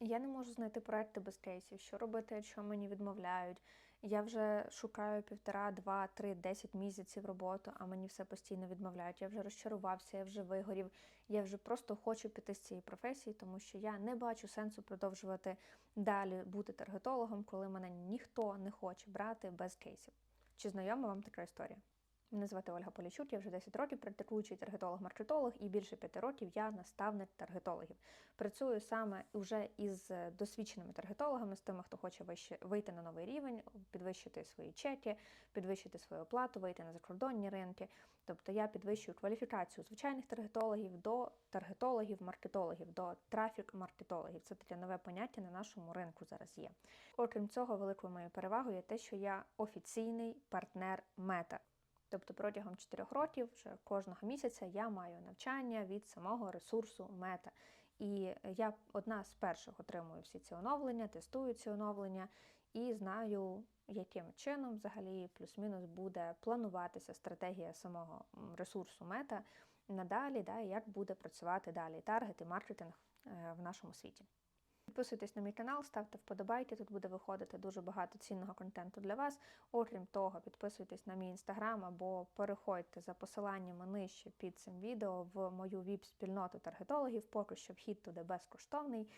Я не можу знайти проекти без кейсів, що робити, якщо мені відмовляють. Я вже шукаю півтора, два, три, десять місяців роботу, а мені все постійно відмовляють. Я вже розчарувався, я вже вигорів. Я вже просто хочу піти з цієї професії, тому що я не бачу сенсу продовжувати далі бути таргетологом, коли мене ніхто не хоче брати без кейсів. Чи знайома вам така історія? Мене звати Ольга Поліщук, я вже 10 років практикуючий таргетолог-маркетолог, і більше 5 років я наставник таргетологів. Працюю саме вже із досвідченими таргетологами, з тими, хто хоче вийти на новий рівень, підвищити свої чеки, підвищити свою оплату, вийти на закордонні ринки. Тобто я підвищую кваліфікацію звичайних таргетологів до таргетологів, маркетологів, до трафік-маркетологів. Це таке нове поняття на нашому ринку зараз є. Окрім цього, великою моєю перевагою є те, що я офіційний партнер мета. Тобто протягом 4 років вже кожного місяця я маю навчання від самого ресурсу мета. І я одна з перших отримую всі ці оновлення, тестую ці оновлення і знаю, яким чином взагалі плюс-мінус буде плануватися стратегія самого ресурсу мета надалі, да, як буде працювати далі таргет і маркетинг е, в нашому світі. Підписуйтесь на мій канал, ставте вподобайки, тут буде виходити дуже багато цінного контенту для вас. Окрім того, підписуйтесь на мій інстаграм або переходьте за посиланнями нижче під цим відео в мою віп-спільноту таргетологів, поки що вхід туди безкоштовний.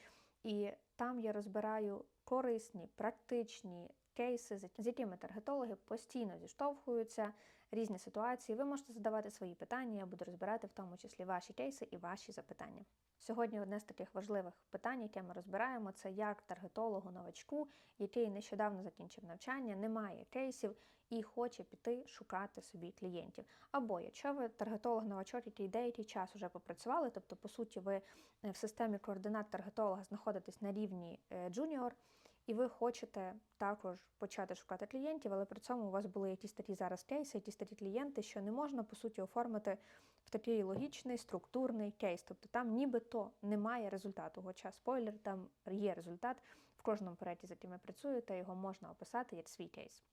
І там я розбираю корисні, практичні кейси, з якими таргетологи постійно зіштовхуються, різні ситуації. Ви можете задавати свої питання, я буду розбирати в тому числі ваші кейси і ваші запитання. Сьогодні одне з таких важливих питань, яке ми розбираємо, це як таргетологу новачку, який нещодавно закінчив навчання, не має кейсів і хоче піти шукати собі клієнтів. Або якщо ви таргетолог-новачок, який деякий час вже попрацювали, тобто, по суті, ви в системі координат таргетолога знаходитесь на рівні джуніор, і ви хочете також почати шукати клієнтів, але при цьому у вас були якісь такі зараз кейси, якісь такі клієнти, що не можна по суті оформити в такий логічний структурний кейс. Тобто там нібито немає результату. Хоча спойлер, там є результат в кожному проєкті, з яким ви працюєте, його можна описати як свій кейс.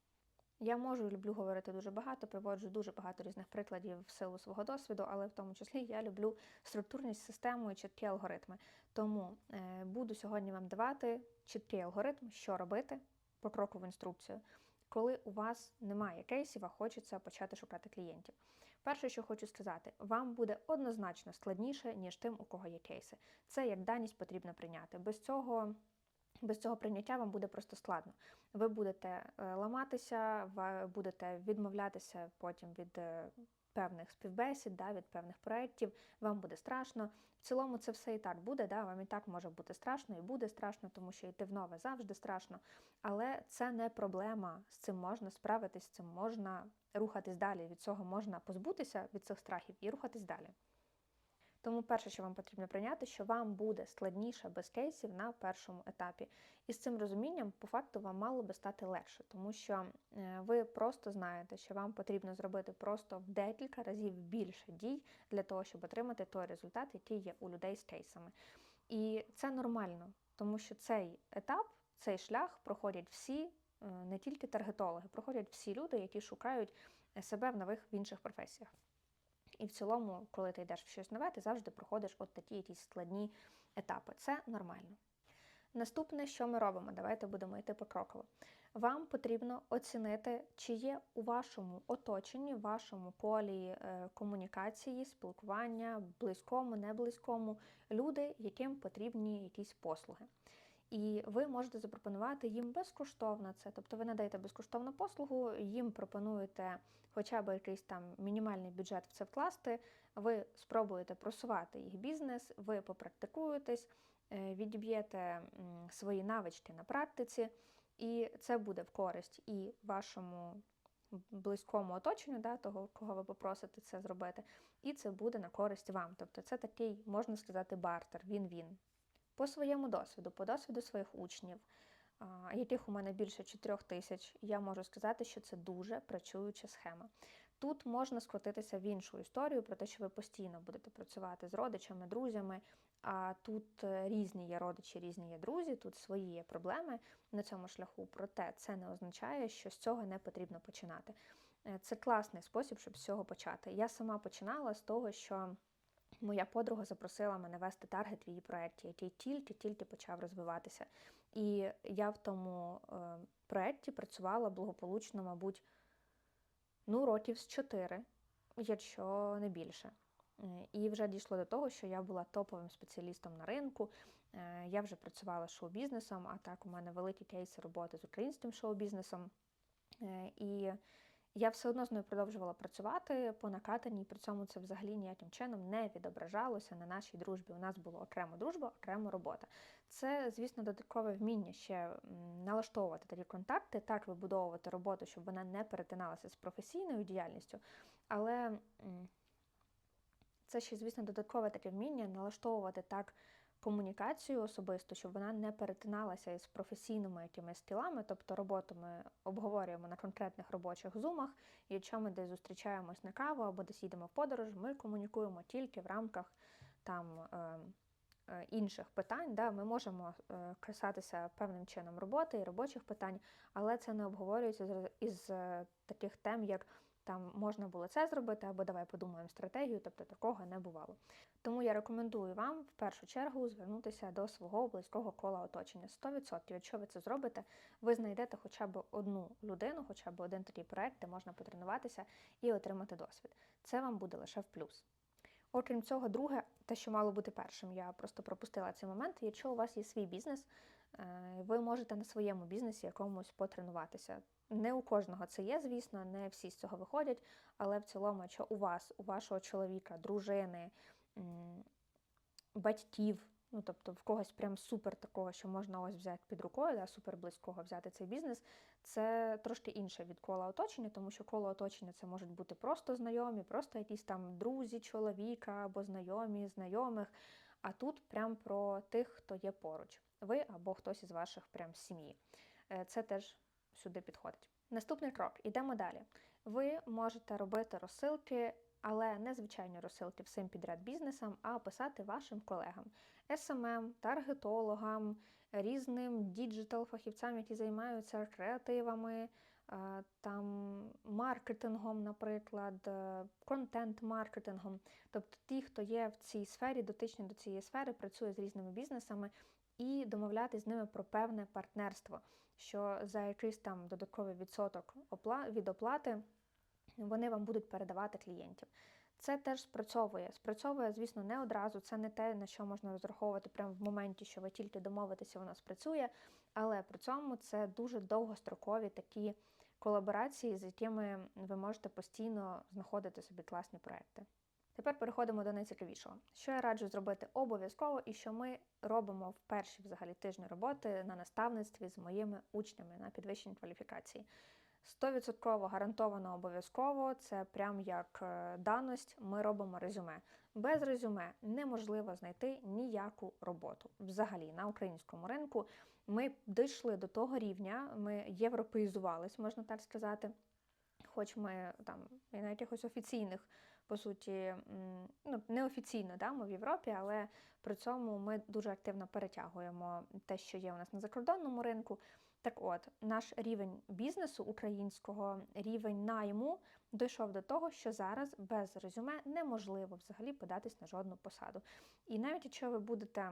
Я можу люблю говорити дуже багато, приводжу дуже багато різних прикладів в силу свого досвіду, але в тому числі я люблю структурність систему і чіткі алгоритми. Тому е, буду сьогодні вам давати чіткий алгоритм, що робити, покрокову інструкцію, коли у вас немає кейсів, а хочеться почати шукати клієнтів. Перше, що хочу сказати, вам буде однозначно складніше, ніж тим, у кого є кейси. Це як даність потрібно прийняти. Без цього. Без цього прийняття вам буде просто складно. Ви будете е, ламатися, ви будете відмовлятися потім від е, певних співбесід, да, від певних проєктів, вам буде страшно. В цілому це все і так буде, да, вам і так може бути страшно, і буде страшно, тому що йти в нове завжди страшно. Але це не проблема. З цим можна справитись, з цим можна рухатись далі. Від цього можна позбутися від цих страхів і рухатись далі. Тому перше, що вам потрібно прийняти, що вам буде складніше без кейсів на першому етапі. І з цим розумінням, по факту, вам мало би стати легше, тому що е, ви просто знаєте, що вам потрібно зробити просто в декілька разів більше дій для того, щоб отримати той результат, який є у людей з кейсами. І це нормально, тому що цей етап, цей шлях проходять всі. Е, не тільки таргетологи, проходять всі люди, які шукають себе в нових в інших професіях. І в цілому, коли ти йдеш в щось нове, ти завжди проходиш от такі якісь складні етапи. Це нормально. Наступне, що ми робимо, давайте будемо йти покроково. Вам потрібно оцінити, чи є у вашому оточенні, в вашому полі е, комунікації, спілкування, близькому, не близькому, люди, яким потрібні якісь послуги. І ви можете запропонувати їм безкоштовно це. Тобто ви надаєте безкоштовну послугу, їм пропонуєте хоча б якийсь там мінімальний бюджет в це вкласти, ви спробуєте просувати їх бізнес, ви попрактикуєтесь, е, відіб'єте свої навички на практиці, і це буде в користь і вашому. Близькому оточенню, да, того, кого ви попросите це зробити, і це буде на користь вам. Тобто це такий, можна сказати, бартер, він-він. По своєму досвіду, по досвіду своїх учнів, яких у мене більше 4 тисяч, я можу сказати, що це дуже працююча схема. Тут можна скотитися в іншу історію про те, що ви постійно будете працювати з родичами, друзями. А тут е, різні є родичі, різні є друзі, тут свої є проблеми на цьому шляху. Проте це не означає, що з цього не потрібно починати. Е, це класний спосіб, щоб з цього почати. Я сама починала з того, що моя подруга запросила мене вести таргет в її проєкті, який тільки-тільки почав розвиватися. І я в тому е, проєкті працювала благополучно, мабуть, ну, років з чотири, якщо не більше. Е, і вже дійшло до того, що я була топовим спеціалістом на ринку. Е, я вже працювала шоу-бізнесом, а так у мене великі кейси роботи з українським шоу-бізнесом. І я все одно з нею продовжувала працювати по накатанні, і при цьому це взагалі ніяким чином не відображалося на нашій дружбі. У нас було окремо дружба, окремо робота. Це, звісно, додаткове вміння ще налаштовувати такі контакти, так вибудовувати роботу, щоб вона не перетиналася з професійною діяльністю, але це ще, звісно, додаткове таке вміння налаштовувати так комунікацію особисто, щоб вона не перетиналася із професійними якимись скілами, тобто роботу ми обговорюємо на конкретних робочих зумах, і якщо ми десь зустрічаємось на каву або десь їдемо в подорож, ми комунікуємо тільки в рамках там. Е, е Інших питань, да, ми можемо е, касатися певним чином роботи і робочих питань, але це не обговорюється із таких тем, як там можна було це зробити, або давай подумаємо стратегію, тобто такого не бувало. Тому я рекомендую вам в першу чергу звернутися до свого близького кола оточення. 100%, якщо ви це зробите, ви знайдете хоча б одну людину, хоча б один такий проект, де можна потренуватися і отримати досвід. Це вам буде лише в плюс. Окрім цього, друге, те, що мало бути першим, я просто пропустила цей момент. Якщо у вас є свій бізнес, е, ви можете на своєму бізнесі якомусь потренуватися. Не у кожного це є, звісно, не всі з цього виходять, але в цілому, якщо у вас, у вашого чоловіка, дружини, батьків, ну тобто в когось прям супер такого, що можна ось взяти під рукою, да, супер близького взяти цей бізнес, це трошки інше від кола оточення, тому що коло оточення це можуть бути просто знайомі, просто якісь там друзі, чоловіка або знайомі, знайомих. А тут прям про тих, хто є поруч, ви або хтось із ваших прям сім'ї. Е, це теж сюди підходить. Наступний крок, ідемо далі. Ви можете робити розсилки, але не звичайні розсилки всім підряд бізнесам, а писати вашим колегам, SMM, таргетологам, різним діджитал-фахівцям, які займаються креативами, е, там маркетингом, наприклад, е, контент-маркетингом. Тобто ті, хто є в цій сфері, дотичні до цієї сфери, працює з різними бізнесами і домовлятися з ними про певне партнерство, що за якийсь там додатковий відсоток від оплати вони вам будуть передавати клієнтів. Це теж спрацьовує. Спрацьовує, звісно, не одразу. Це не те, на що можна розраховувати прямо в моменті, що ви тільки домовитеся, воно спрацює. Але при цьому це дуже довгострокові такі колаборації, з якими ви можете постійно знаходити собі класні проекти. Тепер переходимо до найцікавішого. Що я раджу зробити обов'язково, і що ми робимо в перші взагалі тижні роботи на наставництві з моїми учнями на підвищенні кваліфікації. 100% гарантовано обов'язково, це прям як е, даность, ми робимо резюме. Без резюме неможливо знайти ніяку роботу. Взагалі на українському ринку ми дійшли до того рівня, ми європеїзувались, можна так сказати. Хоч ми там і на якихось офіційних, по суті, ну неофіційно да, ми в Європі, але при цьому ми дуже активно перетягуємо те, що є у нас на закордонному ринку. Так от, наш рівень бізнесу українського, рівень найму дійшов до того, що зараз без резюме неможливо взагалі податись на жодну посаду. І навіть якщо ви будете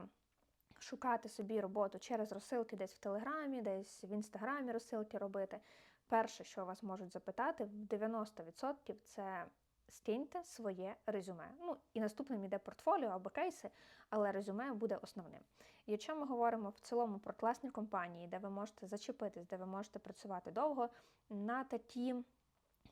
шукати собі роботу через розсилки десь в Телеграмі, десь в інстаграмі розсилки робити, перше, що вас можуть запитати, в 90% це скиньте своє резюме. Ну і наступним йде портфоліо або кейси, але резюме буде основним. І якщо ми говоримо в цілому про класні компанії, де ви можете зачепитись, де ви можете працювати довго, на такі.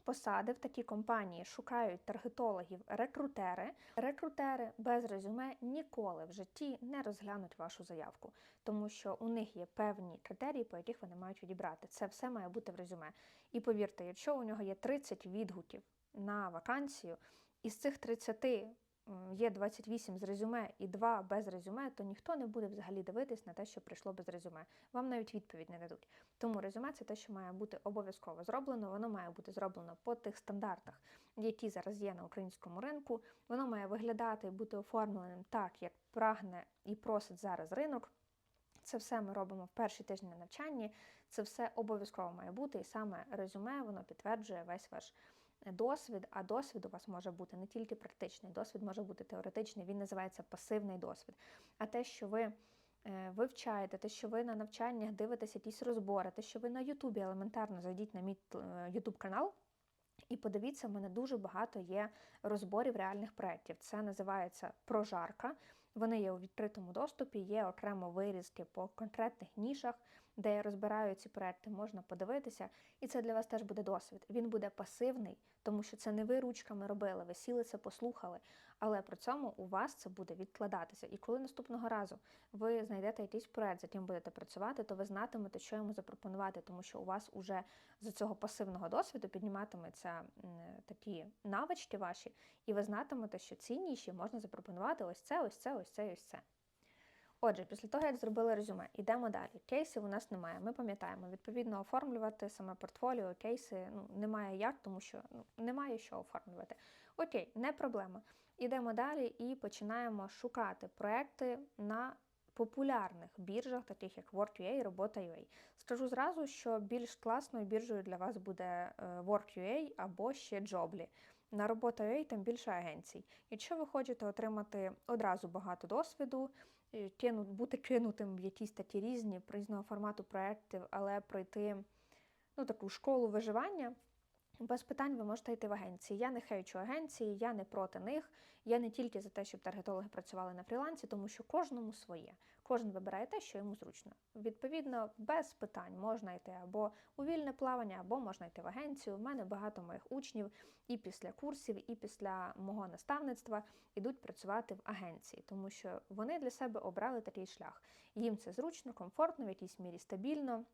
Посади в такі компанії шукають таргетологів, рекрутери. Рекрутери без резюме ніколи в житті не розглянуть вашу заявку, тому що у них є певні критерії, по яких вони мають відібрати. Це все має бути в резюме. І повірте, якщо у нього є 30 відгуків на вакансію, із цих 30 є 28 з резюме і 2 без резюме, то ніхто не буде взагалі дивитись на те, що прийшло без резюме. Вам навіть відповідь не дадуть. Тому резюме це те, що має бути обов'язково зроблено. Воно має бути зроблено по тих стандартах, які зараз є на українському ринку. Воно має виглядати і бути оформленим так, як прагне і просить зараз ринок. Це все ми робимо в перші тижні навчання. Це все обов'язково має бути, і саме резюме воно підтверджує весь ваш досвід, а досвід у вас може бути не тільки практичний, досвід може бути теоретичний, він називається пасивний досвід. А те, що ви е, вивчаєте, те, що ви на навчаннях дивитесь якісь розбори, те, що ви на Ютубі елементарно зайдіть на мій Ютуб канал. І подивіться, в мене дуже багато є розборів реальних проєктів. Це називається прожарка. Вони є у відкритому доступі, є окремо вирізки по конкретних нішах, де я розбираю ці проекти, можна подивитися, і це для вас теж буде досвід. Він буде пасивний, тому що це не ви ручками робили, ви сіли це, послухали, але при цьому у вас це буде відкладатися. І коли наступного разу ви знайдете якийсь проект, з яким будете працювати, то ви знатимете, що йому запропонувати, тому що у вас уже з цього пасивного досвіду підніматиметься такі навички ваші, і ви знатимете, що ці ніші можна запропонувати ось це, ось це, ось це ось це. Отже, після того, як зробили резюме, йдемо далі. Кейсів у нас немає. Ми пам'ятаємо, відповідно, оформлювати саме портфоліо, кейси ну, немає як, тому що ну, немає що оформлювати. Окей, не проблема. Йдемо далі і починаємо шукати проекти на популярних біржах, таких як Work.ua, Робота.ua. Скажу зразу, що більш класною біржею для вас буде е, Work.ua або ще Jobly. На робота.ua там більше агенцій. Якщо ви хочете отримати одразу багато досвіду, кину, бути кинутим в якісь такі різні різного формату проєктів, але пройти ну, таку школу виживання. Без питань ви можете йти в агенції. Я не хейчу агенції, я не проти них. Я не тільки за те, щоб таргетологи працювали на фрілансі, тому що кожному своє. Кожен вибирає те, що йому зручно. Відповідно, без питань можна йти або у вільне плавання, або можна йти в агенцію. У мене багато моїх учнів і після курсів, і після мого наставництва йдуть працювати в агенції, тому що вони для себе обрали такий шлях. Їм це зручно, комфортно, в якійсь мірі стабільно.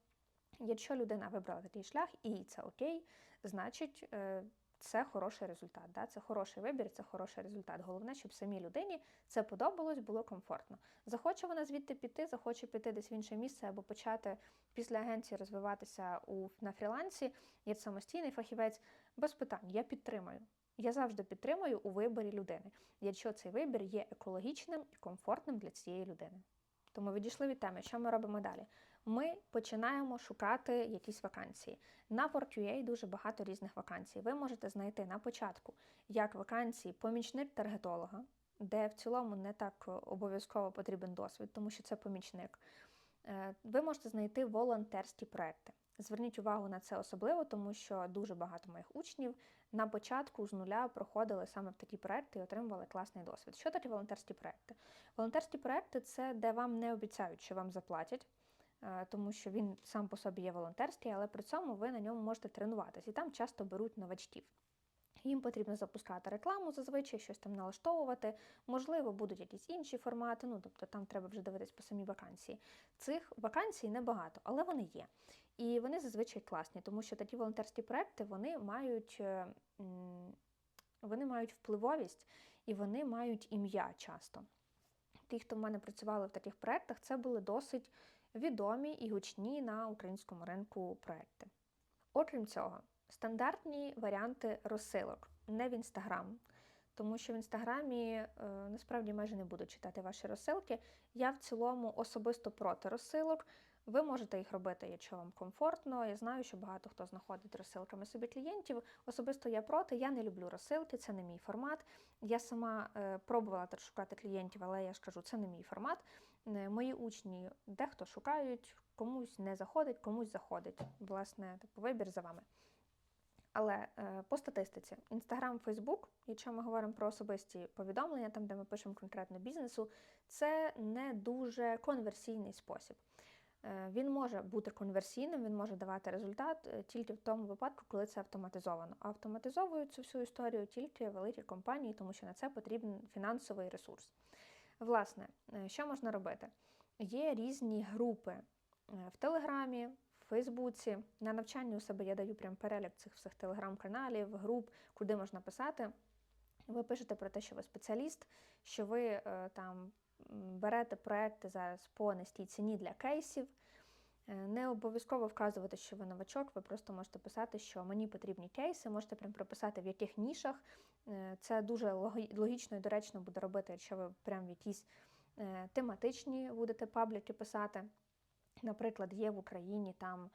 Якщо людина вибрала такий шлях і це окей, значить е, це хороший результат. Да? Це хороший вибір, це хороший результат. Головне, щоб самій людині це подобалось, було комфортно. Захоче вона звідти піти, захоче піти десь в інше місце або почати після агенції розвиватися у, на фрілансі, є самостійний фахівець, без питань, я підтримаю. Я завжди підтримую у виборі людини, якщо цей вибір є екологічним і комфортним для цієї людини. Тому відійшли від теми, що ми робимо далі ми починаємо шукати якісь вакансії. На Work.ua дуже багато різних вакансій. Ви можете знайти на початку як вакансії помічник таргетолога, де в цілому не так обов'язково потрібен досвід, тому що це помічник. Е, ви можете знайти волонтерські проекти. Зверніть увагу на це особливо, тому що дуже багато моїх учнів на початку з нуля проходили саме в такі проекти і отримували класний досвід. Що такі волонтерські проекти? Волонтерські проекти це де вам не обіцяють, що вам заплатять. Е, тому що він сам по собі є волонтерський, але при цьому ви на ньому можете тренуватися. І там часто беруть новачків. Їм потрібно запускати рекламу, зазвичай щось там налаштовувати. Можливо, будуть якісь інші формати, ну тобто там треба вже дивитись по самій вакансії. Цих вакансій небагато, але вони є. І вони зазвичай класні, тому що такі волонтерські проекти вони мають е, вони мають впливовість і вони мають ім'я часто. Ті, хто в мене працювали в таких проектах, це були досить відомі і гучні на українському ринку проекти. Окрім цього, стандартні варіанти розсилок не в інстаграм, тому що в інстаграмі е, насправді майже не буду читати ваші розсилки. Я в цілому особисто проти розсилок. Ви можете їх робити, якщо вам комфортно. Я знаю, що багато хто знаходить розсилками собі клієнтів. Особисто я проти, я не люблю розсилки, це не мій формат. Я сама е, пробувала шукати клієнтів, але я ж кажу, це не мій формат. Е, мої учні дехто шукають, комусь не заходить, комусь заходить. Власне, типу, вибір за вами. Але е, по статистиці, Інстаграм, Фейсбук, якщо ми говоримо про особисті повідомлення, там де ми пишемо конкретно бізнесу, це не дуже конверсійний спосіб. Е, він може бути конверсійним, він може давати результат е, тільки в тому випадку, коли це автоматизовано. Автоматизовують цю всю історію тільки великі компанії, тому що на це потрібен фінансовий ресурс. Власне, е, що можна робити? Є різні групи в Телеграмі, Фейсбуці. На навчанні у себе я даю прям перелік цих всіх телеграм-каналів, груп, куди можна писати. Ви пишете про те, що ви спеціаліст, що ви там берете проекти зараз по низькій ціні для кейсів. Е, не обов'язково вказувати, що ви новачок, ви просто можете писати, що мені потрібні кейси, можете прям прописати, в яких нішах. Е, це дуже логічно і доречно буде робити, якщо ви прям в якісь е, тематичні будете пабліки писати. Наприклад, є в Україні там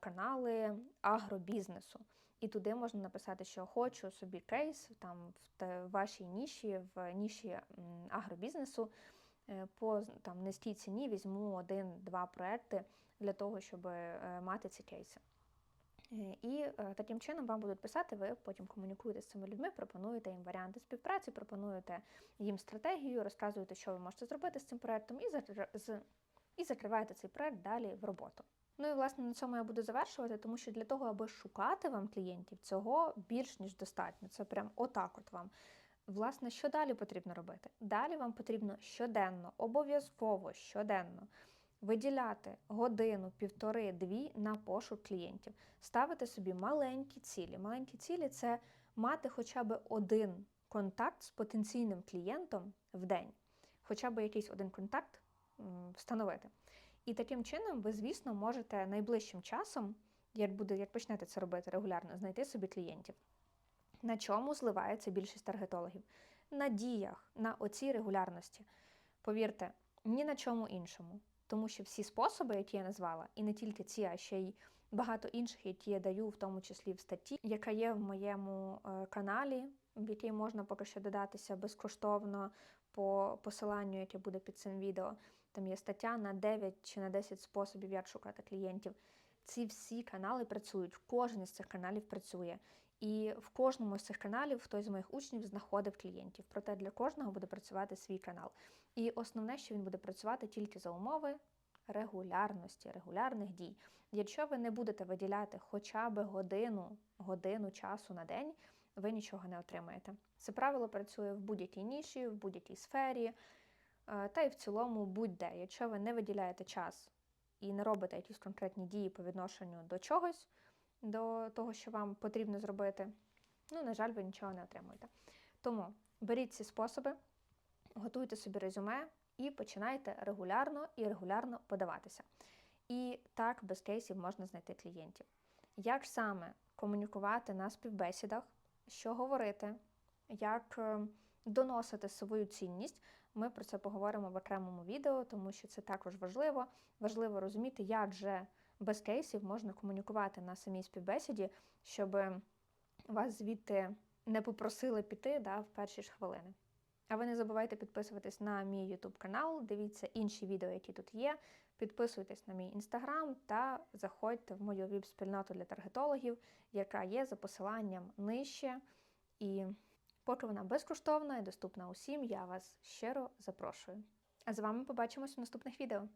канали агробізнесу. І туди можна написати, що хочу собі кейс там в вашій ніші, в ніші агробізнесу. е, По там низькій ціні візьму один-два проекти для того, щоб е, мати ці кейси. Е, І таким чином вам будуть писати, ви потім комунікуєте з цими людьми, пропонуєте їм варіанти співпраці, пропонуєте їм стратегію, розказуєте, що ви можете зробити з цим проектом, і закриваєте цей проект далі в роботу. Ну і власне на цьому я буду завершувати, тому що для того, аби шукати вам клієнтів, цього більш ніж достатньо. Це прям отак от вам. Власне, що далі потрібно робити? Далі вам потрібно щоденно, обов'язково щоденно виділяти годину, півтори, дві на пошук клієнтів, ставити собі маленькі цілі. Маленькі цілі це мати хоча б один контакт з потенційним клієнтом в день, хоча б якийсь один контакт встановити. І таким чином ви, звісно, можете найближчим часом, як буде, як почнете це робити регулярно, знайти собі клієнтів. На чому зливається більшість таргетологів? На діях, на оцій регулярності. Повірте, ні на чому іншому. Тому що всі способи, які я назвала, і не тільки ці, а ще й багато інших, які я даю, в тому числі в статті, яка є в моєму е, каналі, в який можна поки що додатися безкоштовно по посиланню, яке буде під цим відео. Там є стаття на 9 чи на 10 способів, як шукати клієнтів. Ці всі канали працюють, кожен із цих каналів працює. І в кожному з цих каналів хтось з моїх учнів знаходив клієнтів. Проте для кожного буде працювати свій канал. І основне, що він буде працювати тільки за умови регулярності, регулярних дій. Якщо ви не будете виділяти хоча б годину, годину часу на день, ви нічого не отримаєте. Це правило працює в будь-якій ніші, в будь-якій сфері, та й в цілому будь-де. Якщо ви не виділяєте час і не робите якісь конкретні дії по відношенню до чогось, до того, що вам потрібно зробити, ну, на жаль, ви нічого не отримуєте. Тому беріть ці способи, готуйте собі резюме і починайте регулярно і регулярно подаватися. І так без кейсів можна знайти клієнтів. Як саме комунікувати на співбесідах, що говорити, як е, доносити свою цінність, ми про це поговоримо в окремому відео, тому що це також важливо. Важливо розуміти, як же без кейсів можна комунікувати на самій співбесіді, щоб вас звідти не попросили піти да, в перші ж хвилини. А ви не забувайте підписуватись на мій YouTube канал, дивіться інші відео, які тут є. Підписуйтесь на мій інстаграм та заходьте в мою віп-спільноту для таргетологів, яка є за посиланням нижче. І поки вона безкоштовна і доступна усім, я вас щиро запрошую. А з вами побачимось у наступних відео.